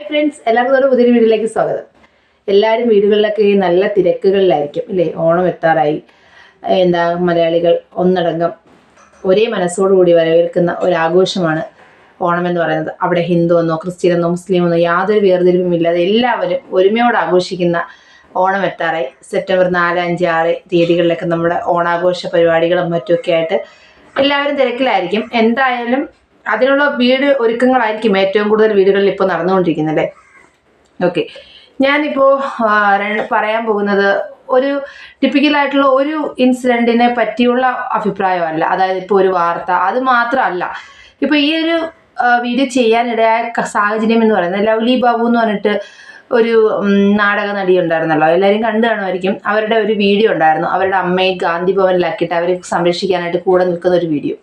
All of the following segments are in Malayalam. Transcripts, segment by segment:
ഫ്രണ്ട്സ് എല്ലാവർക്കും പുതിയൊരു വീഡിയോയിലേക്ക് സ്വാഗതം. എല്ലാവരും വീടുകളിലൊക്കെ ഈ നല്ല തിരക്കുകളിലായിരിക്കും ഇല്ലേ? ഓണം എത്താറായി. എന്താ മലയാളികൾ ഒന്നടങ്കം ഒരേ മനസ്സോടുകൂടി വരവേൽക്കുന്ന ഒരാഘോഷമാണ് ഓണം എന്ന് പറയുന്നത്. അവിടെ ഹിന്ദു എന്നോ ക്രിസ്ത്യൻ എന്നോ മുസ്ലിം എന്നോ യാതൊരു വേർതിരിവും ഇല്ലാതെ എല്ലാവരും ഒരുമയോട് ആഘോഷിക്കുന്ന ഓണം എത്താറായി. സെപ്റ്റംബർ നാല് അഞ്ച് ആറ് തീയതികളിലൊക്കെ നമ്മുടെ ഓണാഘോഷ പരിപാടികളും മറ്റുമൊക്കെ ആയിട്ട് എല്ലാവരും തിരക്കിലായിരിക്കും. എന്തായാലും അതിനുള്ള വീട് ഒരുക്കങ്ങളായിരിക്കും ഏറ്റവും കൂടുതൽ വീടുകളിൽ ഇപ്പോൾ നടന്നുകൊണ്ടിരിക്കുന്നത് ഓക്കെ ഞാനിപ്പോൾ പറയാൻ പോകുന്നത് ഒരു ടിപ്പിക്കലായിട്ടുള്ള ഒരു ഇൻസിഡന്റിനെ പറ്റിയുള്ള അഭിപ്രായമല്ല. അതായത് ഇപ്പോൾ ഒരു വാർത്ത. അത് മാത്രമല്ല. ഇപ്പോൾ ഈ ഒരു വീഡിയോ ചെയ്യാനിടയായ സാഹചര്യം എന്ന് പറയുന്നത് ലവ്ലി ബാബു എന്ന് പറഞ്ഞിട്ട് ഒരു നാടക നടി ഉണ്ടായിരുന്നല്ലോ. എല്ലാവരും കണ്ടു കാണുമായിരിക്കും. അവരുടെ ഒരു വീഡിയോ ഉണ്ടായിരുന്നു. അവരുടെ അമ്മയെ ഗാന്ധി ഭവനിലാക്കിയിട്ട് അവരെ സംരക്ഷിക്കാനായിട്ട് കൂടെ നിൽക്കുന്ന ഒരു വീഡിയോ.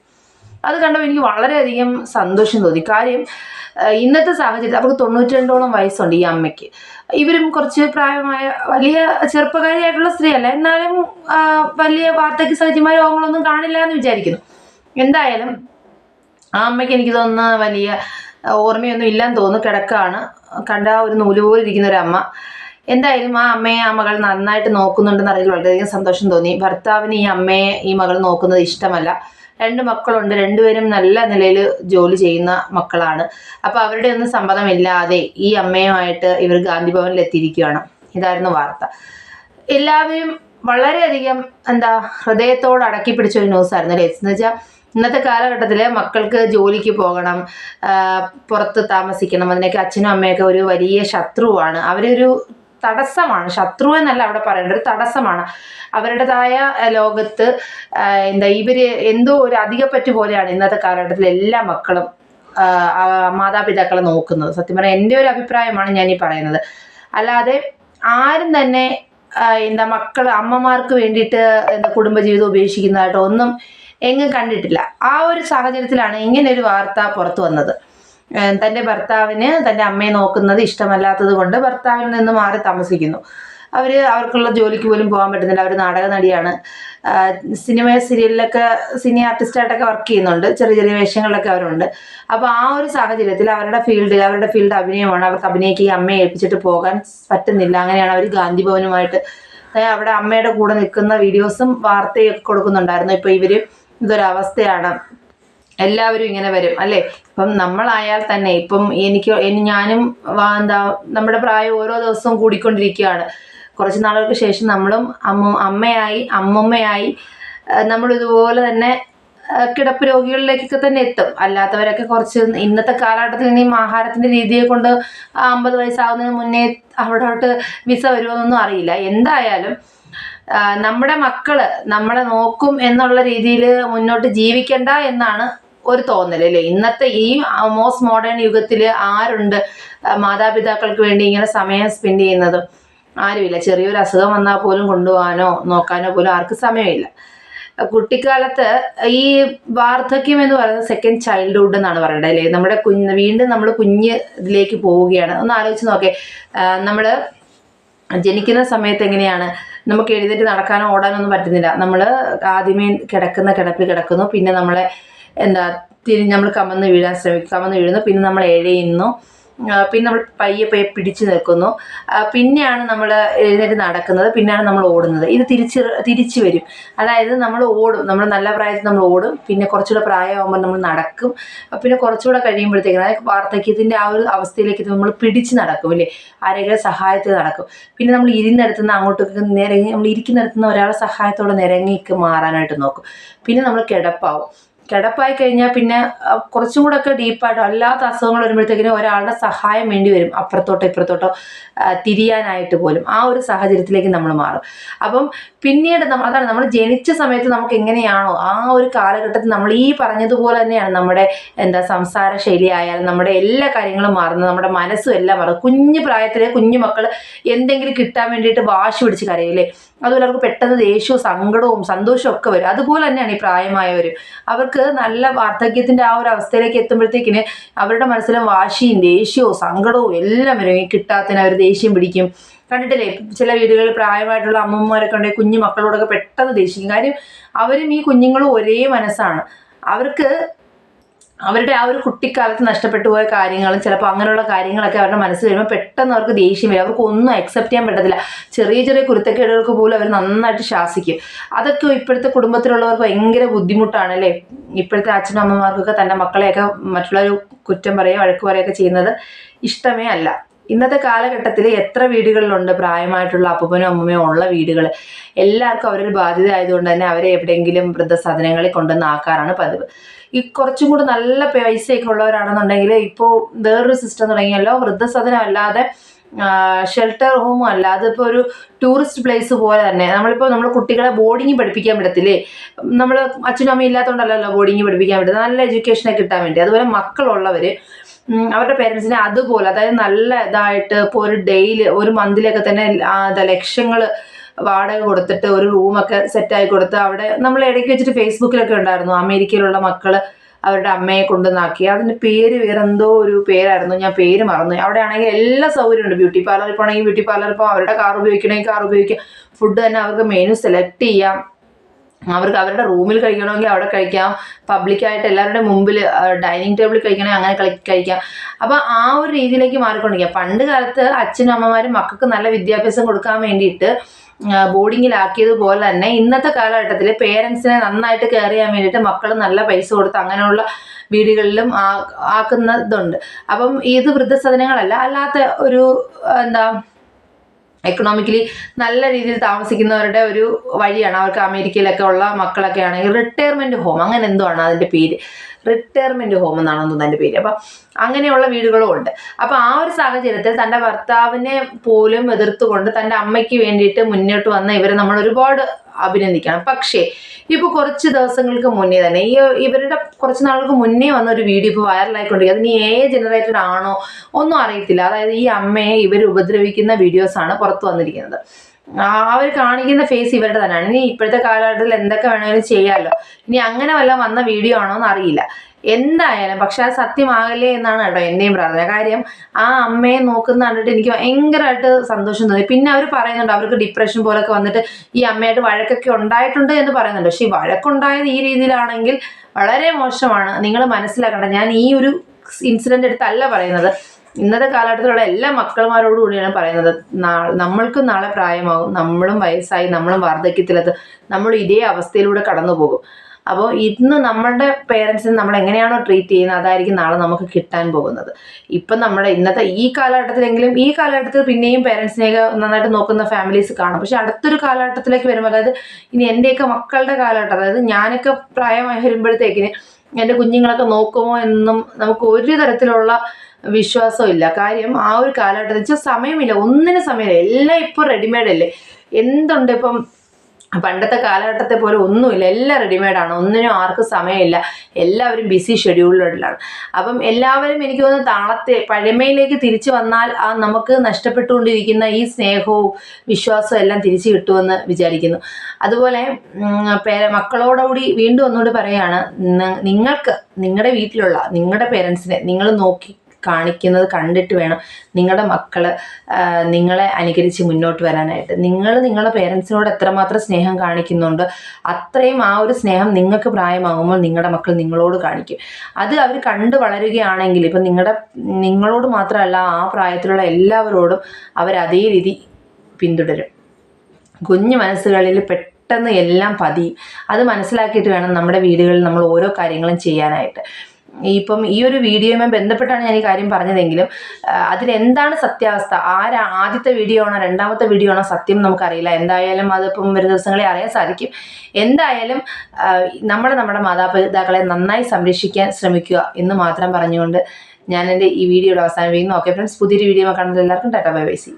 അത് കണ്ടപ്പോൾ എനിക്ക് വളരെയധികം സന്തോഷം തോന്നി. കാര്യം ഇന്നത്തെ സാഹചര്യത്തിൽ അവർക്ക് തൊണ്ണൂറ്റി രണ്ടോളം വയസ്സുണ്ട് ഈ അമ്മയ്ക്ക്. ഇവരും കുറച്ച് പ്രായമായ വലിയ ചെറുപ്പക്കാരിയായിട്ടുള്ള സ്ത്രീയല്ല. എന്നാലും വലിയ വാർദ്ധക്യ സഹജമായ രോഗങ്ങളൊന്നും കാണില്ല എന്ന് വിചാരിക്കുന്നു. എന്തായാലും ആ അമ്മയ്ക്ക് എനിക്ക് തോന്നുന്ന വലിയ ഓർമ്മയൊന്നും ഇല്ലാന്ന് തോന്നുന്നു. കിടക്കാണ്. കണ്ട ഒരു നൂൽ പോലെ ഇരിക്കുന്ന ഒരു അമ്മ. എന്തായാലും ആ അമ്മയെ ആ മകൾ നന്നായിട്ട് നോക്കുന്നുണ്ടെന്ന് അറിയാൻ വളരെയധികം സന്തോഷം തോന്നി. ഭർത്താവിന് ഈ അമ്മയെ ഈ മകൾ നോക്കുന്നത് ഇഷ്ടമല്ല. രണ്ട് മക്കളുണ്ട് രണ്ടുപേരും നല്ല നിലയിൽ ജോലി ചെയ്യുന്ന മക്കളാണ്. അപ്പോൾ അവരുടെ ഒന്നും സമ്മതമില്ലാതെ ഈ അമ്മയുമായിട്ട് ഇവർ ഗാന്ധി ഭവനിൽ എത്തിയിരിക്കുകയാണ്. ഇതായിരുന്നു വാർത്ത. എല്ലാവരും വളരെയധികം എന്താ ഹൃദയത്തോട് അടക്കി പിടിച്ച ഒരു ന്യൂസ് ആയിരുന്നു അല്ലേ? എന്ന് വെച്ചാൽ ഇന്നത്തെ കാലഘട്ടത്തിൽ മക്കൾക്ക് ജോലിക്ക് പോകണം പുറത്ത് താമസിക്കണം അതിനൊക്കെ അച്ഛനും അമ്മയൊക്കെ ഒരു വലിയ ശത്രുവാണ്. അവരൊരു തടസ്സമാണ്. ശത്രു എന്നല്ല അവിടെ പറയേണ്ടത്. ഒരു തടസ്സമാണ്. അവരുടേതായ ലോകത്ത് എന്താ ഇവർ എന്തോ ഒരു അധികപ്പറ്റു പോലെയാണ് ഇന്നത്തെ കാലഘട്ടത്തിൽ എല്ലാ മക്കളും മാതാപിതാക്കളെ നോക്കുന്നത്. സത്യം പറഞ്ഞാൽ എന്റെ ഒരു അഭിപ്രായമാണ് ഞാൻ ഈ പറയുന്നത്. അല്ലാതെ ആരും തന്നെ എന്താ മക്കൾ അമ്മമാർക്ക് വേണ്ടിയിട്ട് എന്താ കുടുംബജീവിതം ഉപേക്ഷിക്കുന്നതായിട്ടോ ഒന്നും എങ്ങും കണ്ടിട്ടില്ല. ആ ഒരു സാഹചര്യത്തിലാണ് ഇങ്ങനെ ഒരു വാർത്ത പുറത്തു വന്നത്. തന്റെ ഭർത്താവിന് തന്റെ അമ്മയെ നോക്കുന്നത് ഇഷ്ടമല്ലാത്തത് കൊണ്ട് ഭർത്താവിൽ നിന്ന് മാറി താമസിക്കുന്നു. അവർ അവർക്കുള്ള ജോലിക്ക് പോലും പോകാൻ പറ്റുന്നില്ല. അവർ നാടക നടിയാണ്. സിനിമ സീരിയലിലൊക്കെ സിനി ആർട്ടിസ്റ്റായിട്ടൊക്കെ വർക്ക് ചെയ്യുന്നുണ്ട്. ചെറിയ ചെറിയ വേഷങ്ങളിലൊക്കെ അവരുണ്ട്. അപ്പോൾ ആ ഒരു സാഹചര്യത്തിൽ അവരുടെ ഫീൽഡ് അവരുടെ ഫീൽഡ് അഭിനയമാണ് അവർക്ക് അഭിനയിക്കുക അമ്മയെ ഏൽപ്പിച്ചിട്ട് പോകാൻ പറ്റുന്നില്ല. അങ്ങനെയാണ് അവർ ഗാന്ധി ഭവനുമായിട്ട് അവിടെ അമ്മയുടെ കൂടെ നിൽക്കുന്ന വീഡിയോസും വാർത്തയൊക്കെ കൊടുക്കുന്നുണ്ടായിരുന്നു. ഇപ്പോൾ ഇവർ ഇതൊരവസ്ഥയാണ്. എല്ലാവരും ഇങ്ങനെ വരും അല്ലേ? ഇപ്പം നമ്മളായാൽ തന്നെ ഇപ്പം എനിക്ക് എനി- ഞാനും എന്താ നമ്മുടെ പ്രായം ഓരോ ദിവസവും കൂടിക്കൊണ്ടിരിക്കുകയാണ്. കുറച്ച് നാളുകൾക്ക് ശേഷം നമ്മളും അമ്മ അമ്മയായി അമ്മമ്മയായി നമ്മൾ ഇതുപോലെ തന്നെ കിടപ്പ് രോഗികളിലേക്കൊക്കെ തന്നെ എത്തും. അല്ലാത്തവരൊക്കെ കുറച്ച് ഇന്നത്തെ കാലഘട്ടത്തിൽ ഇനിയും ആഹാരത്തിന്റെ രീതിയെ കൊണ്ട് അമ്പത് വയസ്സാകുന്നതിന് മുന്നേ അവിടോട്ട് വിസ വരുമോന്നൊന്നും അറിയില്ല. എന്തായാലും നമ്മുടെ മക്കൾ നമ്മളെ നോക്കും എന്നുള്ള രീതിയിൽ മുന്നോട്ട് ജീവിക്കണ്ട എന്നാണ് ഒരു തോന്നൽ അല്ലേ ഇന്നത്തെ ഈ മോസ്റ്റ് മോഡേൺ യുഗത്തിൽ ആരുണ്ട് മാതാപിതാക്കൾക്ക് വേണ്ടി ഇങ്ങനെ സമയം സ്പെൻഡ് ചെയ്യുന്നത്? ആരുമില്ല. ചെറിയൊരു അസുഖം വന്നാൽ പോലും കൊണ്ടുപോകാനോ നോക്കാനോ പോലും ആർക്കും സമയമില്ല. കുട്ടിക്കാലത്ത് ഈ വാർദ്ധക്യം എന്ന് പറയുന്നത് സെക്കൻഡ് ചൈൽഡ്ഹുഡ് എന്നാണ് പറയുന്നത് അല്ലേ? നമ്മുടെ കുഞ്ഞ് വീണ്ടും നമ്മൾ കുഞ്ഞ് ഇതിലേക്ക് പോവുകയാണ്. ഒന്ന് ആലോചിച്ച് നോക്കേ. നമ്മൾ ജനിക്കുന്ന സമയത്ത് എങ്ങനെയാണ്? നമുക്ക് എഴുന്നേറ്റ് നടക്കാനോ ഓടാനോ ഒന്നും പറ്റുന്നില്ല. നമ്മൾ ആദ്യമേ കിടക്കുന്ന കിടപ്പിൽ കിടക്കുന്നു. പിന്നെ നമ്മളെ എന്താ തിരി നമ്മൾ കമന്ന് വീഴാൻ ശ്രമിക്കും. കമന്ന് വീഴുന്നു പിന്നെ നമ്മൾ എഴയുന്നു. പിന്നെ നമ്മൾ പയ്യെ പയ്യെ പിടിച്ചു നിൽക്കുന്നു. പിന്നെയാണ് നമ്മൾ എഴുന്നേറ്റ് നടക്കുന്നത്. പിന്നെയാണ് നമ്മൾ ഓടുന്നത്. ഇത് തിരിച്ച് തിരിച്ചു വരും. അതായത് നമ്മൾ ഓടും. നമ്മൾ നല്ല പ്രായത്തിൽ നമ്മൾ ഓടും. പിന്നെ കുറച്ചുകൂടെ പ്രായമാകുമ്പോൾ നമ്മൾ നടക്കും. പിന്നെ കുറച്ചുകൂടെ കഴിയുമ്പോഴത്തേക്കും അതായത് വാർദ്ധക്യത്തിന്റെ ആ ഒരു അവസ്ഥയിലേക്ക് നമ്മൾ പിടിച്ച് നടക്കും അല്ലേ ആരെങ്കിലും സഹായത്തിൽ നടക്കും. പിന്നെ നമ്മൾ ഇരുന്നിടത്തുനിന്ന് അങ്ങോട്ടേക്ക് നിരങ്ങി നമ്മൾ ഇരിക്കുന്നിടത്തുനിന്ന് ഒരാളെ സഹായത്തോടെ നിരങ്ങിക്ക് മാറാനായിട്ട് നോക്കും. പിന്നെ നമ്മൾ കിടപ്പാവും. കിടപ്പായി കഴിഞ്ഞാൽ പിന്നെ കുറച്ചും കൂടെ ഒക്കെ ഡീപ്പായിട്ടോ അല്ലാത്ത അസുഖങ്ങൾ വരുമ്പോഴത്തേക്കിനും ഒരാളുടെ സഹായം വേണ്ടി വരും. അപ്പുറത്തോട്ടോ ഇപ്പുറത്തോട്ടോ തിരിയാനായിട്ട് പോലും. ആ ഒരു സാഹചര്യത്തിലേക്ക് നമ്മൾ മാറും. അപ്പം പിന്നീട് നമ്മൾ അതാണ് നമ്മൾ ജനിച്ച സമയത്ത് നമുക്ക് എങ്ങനെയാണോ ആ ഒരു കാലഘട്ടത്തിൽ നമ്മൾ ഈ പറഞ്ഞതുപോലെ തന്നെയാണ് നമ്മുടെ എന്താ സംസാര ശൈലി ആയാലും നമ്മുടെ എല്ലാ കാര്യങ്ങളും മാറുന്നത്. നമ്മുടെ മനസ്സും എല്ലാം മാറും. കുഞ്ഞു പ്രായത്തിലെ കുഞ്ഞു മക്കൾ എന്തെങ്കിലും കിട്ടാൻ വേണ്ടിയിട്ട് വാശി പിടിച്ച് കരയില്ലേ അതുപോലെ അവർക്ക് പെട്ടെന്ന് ദേഷ്യവും സങ്കടവും സന്തോഷവും ഒക്കെ വരും. അതുപോലെ തന്നെയാണ് ഈ പ്രായമായവർ അവർക്ക് നല്ല വാർദ്ധക്യത്തിന്റെ ആ ഒരു അവസ്ഥയിലേക്ക് എത്തുമ്പോഴത്തേക്കിന് അവരുടെ മനസ്സിലും വാശിയും ദേഷ്യവും സങ്കടവും എല്ലാം വരും. കിട്ടാത്തതിന് അവർ ദേഷ്യം പിടിക്കും. കണ്ടിട്ടില്ലേ? ചില വീടുകളിൽ പ്രായമായിട്ടുള്ള അമ്മമാരൊക്കെ ഉണ്ടെങ്കിൽ കുഞ്ഞു മക്കളോടൊക്കെ പെട്ടെന്ന് ദേഷിക്കും കാര്യം അവരും ഈ കുഞ്ഞുങ്ങളും ഒരേ മനസ്സാണ്. അവർക്ക് അവരുടെ ആ ഒരു കുട്ടിക്കാലത്ത് നഷ്ടപ്പെട്ടു പോയ കാര്യങ്ങളും ചിലപ്പോൾ അങ്ങനെയുള്ള കാര്യങ്ങളൊക്കെ അവരുടെ മനസ്സിൽ വരുമ്പോൾ പെട്ടെന്ന് അവർക്ക് ദേഷ്യം വരും. അവർക്ക് ഒന്നും അക്സെപ്റ്റ് ചെയ്യാൻ പറ്റത്തില്ല. ചെറിയ ചെറിയ കുരുത്തക്കേടുകൾക്ക് പോലും അവർ നന്നായിട്ട് ശാസിക്കും. അതൊക്കെ ഇപ്പോഴത്തെ കുടുംബത്തിലുള്ളവർക്ക് ഭയങ്കര ബുദ്ധിമുട്ടാണ് അല്ലേ? ഇപ്പോഴത്തെ അച്ഛനും അമ്മമാർക്കൊക്കെ തന്റെ മക്കളെയൊക്കെ മറ്റുള്ളവർ കുറ്റം പറയുക വഴക്ക് പറയുകയൊക്കെ ചെയ്യുന്നത് ഇഷ്ടമേ അല്ല. ഇന്നത്തെ കാലഘട്ടത്തിൽ എത്ര വീടുകളിലുണ്ട് പ്രായമായിട്ടുള്ള അപ്പൂപ്പനും അമ്മൂമ്മയും ഉള്ള വീടുകൾ എല്ലാവർക്കും അവരൊരു ബാധ്യത ആയതുകൊണ്ട് തന്നെ അവരെ എവിടെയെങ്കിലും വൃദ്ധസദനങ്ങളിൽ കൊണ്ടുവന്ന് ആക്കാറാണ് പതിവ്. ഈ കുറച്ചും കൂടി നല്ല പൈസയൊക്കെ ഉള്ളവരാണെന്നുണ്ടെങ്കിൽ ഇപ്പോൾ വേറൊരു സിസ്റ്റം തുടങ്ങിയല്ലോ വൃദ്ധസദനം അല്ലാതെ ഷെൽട്ടർ ഹോമും അല്ല അതിപ്പോൾ ഒരു ടൂറിസ്റ്റ് പ്ലേസ് പോലെ തന്നെ. നമ്മളിപ്പോൾ നമ്മൾ കുട്ടികളെ ബോർഡിങ് പഠിപ്പിക്കാൻ പറ്റത്തില്ലേ നമ്മൾ അച്ഛനും അമ്മയും ഇല്ലാത്തതുകൊണ്ടല്ലല്ലോ ബോർഡിങ് പഠിപ്പിക്കാൻ പറ്റും നല്ല എഡ്യൂക്കേഷനൊക്കെ കിട്ടാൻ വേണ്ടി. അതുപോലെ മക്കളുള്ളവർ അവരുടെ പേരൻസിനെ അതുപോലെ അതായത് നല്ല ഇതായിട്ട് ഇപ്പോൾ ഒരു ഡെയിലി ഒരു മന്തിലൊക്കെ തന്നെ ലക്ഷങ്ങൾ വാടക കൊടുത്തിട്ട് ഒരു റൂമൊക്കെ സെറ്റായി കൊടുത്ത് അവിടെ നമ്മൾ ഇടയ്ക്ക് വെച്ചിട്ട് ഫേസ്ബുക്കിലൊക്കെ ഉണ്ടായിരുന്നു. അമേരിക്കയിലുള്ള മക്കൾ അവരുടെ അമ്മയെ കൊണ്ടുവന്നാക്കി അതിന്റെ പേര് വേറെ എന്തോ ഒരു പേരായിരുന്നു. ഞാൻ പേര് മറന്നു അവിടെ ആണെങ്കിൽ എല്ലാ സൗകര്യമുണ്ട് ബ്യൂട്ടി പാർലറിൽ പോകണമെങ്കിൽ ബ്യൂട്ടി പാർലറിൽ പോകാം. അവരുടെ കാർ ഉപയോഗിക്കണമെങ്കിൽ കാർ ഉപയോഗിക്കാം. ഫുഡ് തന്നെ അവർക്ക് മെനു സെലക്ട് ചെയ്യാം. അവർക്ക് അവരുടെ റൂമിൽ കഴിക്കണമെങ്കിൽ അവിടെ കഴിക്കാം. പബ്ലിക്കായിട്ട് എല്ലാവരുടെ മുമ്പിൽ ഡൈനിങ് ടേബിളിൽ കഴിക്കണമെങ്കിൽ അങ്ങനെ കഴിക്കാം. അപ്പോൾ ആ ഒരു രീതിയിലേക്ക് മാറിക്കൊണ്ടിരിക്കുക. പണ്ട് കാലത്ത് അച്ഛനും അമ്മമാരും മക്കൾക്ക് നല്ല വിദ്യാഭ്യാസം കൊടുക്കാൻ വേണ്ടിയിട്ട് ബോർഡിങ്ങിലാക്കിയതുപോലെ തന്നെ ഇന്നത്തെ കാലഘട്ടത്തിൽ പേരൻസിനെ നന്നായിട്ട് കെയർ ചെയ്യാൻ വേണ്ടിയിട്ട് മക്കൾ നല്ല പൈസ കൊടുത്ത് അങ്ങനെയുള്ള വീടുകളിലും ആക്കുന്നതുണ്ട്. അപ്പം ഇത് വൃദ്ധസദനങ്ങളല്ല അല്ലാത്ത ഒരു എന്താ എക്കണോമിക്കലി നല്ല രീതിയിൽ താമസിക്കുന്നവരുടെ ഒരു വഴിയാണ്. അവർക്ക് അമേരിക്കയിലൊക്കെ ഉള്ള മക്കളൊക്കെ ആണെങ്കിൽ റിട്ടയർമെന്റ് ഹോം അങ്ങനെ എന്തോ ആണ് അതിന്റെ പേര്? റിട്ടയർമെന്റ് ഹോം എന്നാണ് തോന്നുന്നു അതിന്റെ പേര്. അപ്പം അങ്ങനെയുള്ള വീടുകളും ഉണ്ട്. അപ്പോൾ ആ ഒരു സാഹചര്യത്തിൽ തന്റെ ഭർത്താവിനെ പോലും എതിർത്തുകൊണ്ട് തന്റെ അമ്മയ്ക്ക് വേണ്ടിയിട്ട് മുന്നോട്ട് വന്ന ഇവരെ നമ്മൾ ഒരുപാട് അഭിനന്ദിക്കണം. പക്ഷേ ഇപ്പൊ കുറച്ച് ദിവസങ്ങൾക്ക് മുന്നേ തന്നെ ഈ ഇവരുടെ കുറച്ച് നാളുകൾക്ക് മുന്നേ വന്ന ഒരു വീഡിയോ ഇപ്പോൾ വൈറലായിക്കൊണ്ടിരിക്കുക അതിന് ഏ ജനറേറ്റഡ് ആണോ ഒന്നും അറിയത്തില്ല. അതായത് ഈ അമ്മയെ ഇവർ ഉപദ്രവിക്കുന്ന വീഡിയോസാണ് പുറത്തു വന്നിരിക്കുന്നത്. അവർ കാണിക്കുന്ന ഫേസ് ഇവരുടെ തന്നെയാണ്. ഇനി ഇപ്പോഴത്തെ കാലഘട്ടത്തിൽ എന്തൊക്കെ വേണമെങ്കിലും ചെയ്യാമല്ലോ ഇനി അങ്ങനെ വല്ല വന്ന വീഡിയോ ആണോ എന്ന് അറിയില്ല. എന്തായാലും പക്ഷെ അത് സത്യമാകല്ലേ എന്നാണ് കേട്ടോ എന്റെയും പ്രാർത്ഥന. കാര്യം ആ അമ്മയെ നോക്കുന്ന കണ്ടിട്ട് എനിക്ക് ഭയങ്കരമായിട്ട് സന്തോഷം തോന്നി. പിന്നെ അവർ പറയുന്നുണ്ട് അവർക്ക് ഡിപ്രഷൻ പോലൊക്കെ വന്നിട്ട് ഈ അമ്മയായിട്ട് വഴക്കൊക്കെ ഉണ്ടായിട്ടുണ്ട് എന്ന് പറയുന്നുണ്ട്. പക്ഷേ ഈ വഴക്കുണ്ടായത് ഈ രീതിയിലാണെങ്കിൽ വളരെ മോശമാണ്. നിങ്ങൾ മനസ്സിലാക്കണം ഞാൻ ഈ ഒരു ഇൻസിഡന്റ് എടുത്തല്ല പറയുന്നത്. ഇന്നത്തെ കാലഘട്ടത്തിലുള്ള എല്ലാ മക്കളുമാരോടും കൂടിയാണ് പറയുന്നത്. നമ്മൾക്കും നാളെ പ്രായമാകും. നമ്മളും വയസ്സായി നമ്മളും വാർദ്ധക്യത്തിലെത്തും. നമ്മൾ ഇതേ അവസ്ഥയിലൂടെ കടന്നു പോകും അപ്പോൾ ഇന്ന് നമ്മളുടെ പേരൻസിനെ നമ്മൾ എങ്ങനെയാണോ ട്രീറ്റ് ചെയ്യുന്നത് അതായിരിക്കും നാളെ നമുക്ക് കിട്ടാൻ പോകുന്നത്. ഇപ്പം നമ്മുടെ ഇന്നത്തെ ഈ കാലഘട്ടത്തിലെങ്കിലും ഈ കാലഘട്ടത്തിൽ പിന്നെയും പേരൻസിനെയൊക്കെ നന്നായിട്ട് നോക്കുന്ന ഫാമിലീസ് കാണും. പക്ഷെ അടുത്തൊരു കാലഘട്ടത്തിലേക്ക് വരുമ്പോൾ അതായത് ഇനി എന്റെയൊക്കെ മക്കളുടെ കാലഘട്ടം അതായത് ഞാനൊക്കെ പ്രായമായി വരുമ്പോഴത്തേക്കിന് എന്റെ കുഞ്ഞുങ്ങളൊക്കെ നോക്കുമോ എന്നും നമുക്ക് ഒരു തരത്തിലുള്ള വിശ്വാസമില്ല കാര്യം ആ ഒരു കാലഘട്ടത്തിൽ വെച്ചാൽ സമയമില്ല ഒന്നിനും സമയമില്ല. എല്ലാം ഇപ്പോൾ റെഡിമെയ്ഡ് അല്ലേ? എന്തുണ്ട് ഇപ്പം പണ്ടത്തെ കാലഘട്ടത്തെ പോലെ ഒന്നുമില്ല. എല്ലാം റെഡിമെയ്ഡാണ് ഒന്നിനും ആർക്കും സമയമില്ല. എല്ലാവരും ബിസി ഷെഡ്യൂളിലാണ് അപ്പം എല്ലാവരും എനിക്ക് തോന്നുന്നു താളത്തെ പഴമയിലേക്ക് തിരിച്ചു വന്നാൽ ആ നമുക്ക് നഷ്ടപ്പെട്ടുകൊണ്ടിരിക്കുന്ന ഈ സ്നേഹവും വിശ്വാസവും എല്ലാം തിരിച്ചു കിട്ടുമെന്ന് വിചാരിക്കുന്നു. അതുപോലെ പേര മക്കളോടുകൂടി വീണ്ടും ഒന്നുകൂടി പറയുകയാണ് നിങ്ങൾക്ക് നിങ്ങളുടെ വീട്ടിലുള്ള നിങ്ങളുടെ പേരൻസിനെ നിങ്ങൾ നോക്കി കാണിക്കുന്നത് കണ്ടിട്ട് വേണം നിങ്ങളുടെ മക്കൾ നിങ്ങളെ അനുകരിച്ച് മുന്നോട്ട് വരാനായിട്ട്. നിങ്ങൾ നിങ്ങളുടെ പേരൻസിനോട് എത്രമാത്രം സ്നേഹം കാണിക്കുന്നുണ്ട് അത്രയും ആ ഒരു സ്നേഹം നിങ്ങൾക്ക് പ്രായമാകുമ്പോൾ നിങ്ങളുടെ മക്കൾ നിങ്ങളോട് കാണിക്കും. അത് അവർ കണ്ടു വളരുകയാണെങ്കിൽ ഇപ്പം നിങ്ങളുടെ നിങ്ങളോട് മാത്രമല്ല ആ പ്രായത്തിലുള്ള എല്ലാവരോടും അവർ അതേ രീതി പിന്തുടരും. കുഞ്ഞു മനസ്സുകളിൽ പെട്ടെന്ന് എല്ലാം പതിയും. അത് മനസ്സിലാക്കിയിട്ട് വേണം നമ്മുടെ വീടുകളിൽ നമ്മൾ ഓരോ കാര്യങ്ങളും ചെയ്യാനായിട്ട്. ഇപ്പം ഈ ഒരു വീഡിയോയുമായി ബന്ധപ്പെട്ടാണ് ഞാൻ ഈ കാര്യം പറഞ്ഞതെങ്കിലും അതിലെന്താണ് സത്യാവസ്ഥ? ആരാ ആദ്യത്തെ വീഡിയോ ആണോ രണ്ടാമത്തെ വീഡിയോ ആണോ സത്യം നമുക്കറിയില്ല. എന്തായാലും അതിപ്പം വരും ദിവസങ്ങളെ അറിയാൻ സാധിക്കും. എന്തായാലും നമ്മുടെ നമ്മുടെ മാതാപിതാക്കളെ നന്നായി സംരക്ഷിക്കാൻ ശ്രമിക്കുക എന്ന് മാത്രം പറഞ്ഞുകൊണ്ട് ഞാൻ ഈ വീഡിയോയുടെ അവസാനം അവസാനിപ്പിക്കുന്നു ഓക്കെ ഫ്രണ്ട്സ് പുതിയൊരു വീഡിയോ കാണുന്നത് എല്ലാവർക്കും ടാറ്റാ ബൈ ബൈ സി.